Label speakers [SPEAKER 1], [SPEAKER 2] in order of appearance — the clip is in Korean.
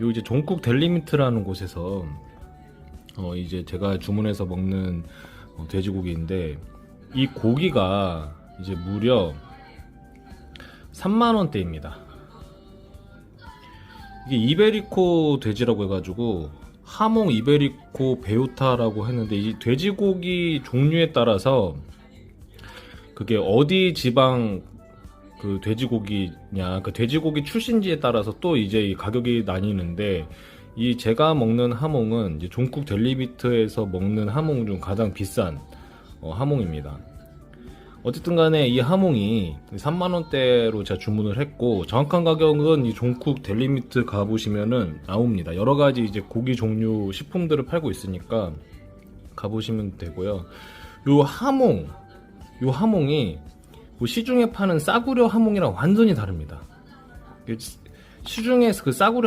[SPEAKER 1] 요 이제 종국 델리미트라는 곳에서 어 이제 제가 주문해서 먹는 어, 돼지고기인데 이 고기가 이제 무려 3만 원대입니다. 이게 이베리코 돼지라고 해가지고 하몽 이베리코 베우타라고 했는데 이 돼지고기 종류에 따라서 그게 어디 지방 그 돼지고기냐 그 돼지고기 출신지에 따라서 또 이제 이 가격이 나뉘는데 이 제가 먹는 하몽은 이제 종국 델리비트에서 먹는 하몽 중 가장 비싼 어, 하몽입니다. 어쨌든 간에 이 하몽이 3만원대로 제가 주문을 했고, 정확한 가격은 이 종국 델리미트 가보시면은 나옵니다. 여러 가지 이제 고기 종류 식품들을 팔고 있으니까 가보시면 되고요. 요 하몽, 요 하몽이 그 시중에 파는 싸구려 하몽이랑 완전히 다릅니다. 그 시중에 그 싸구려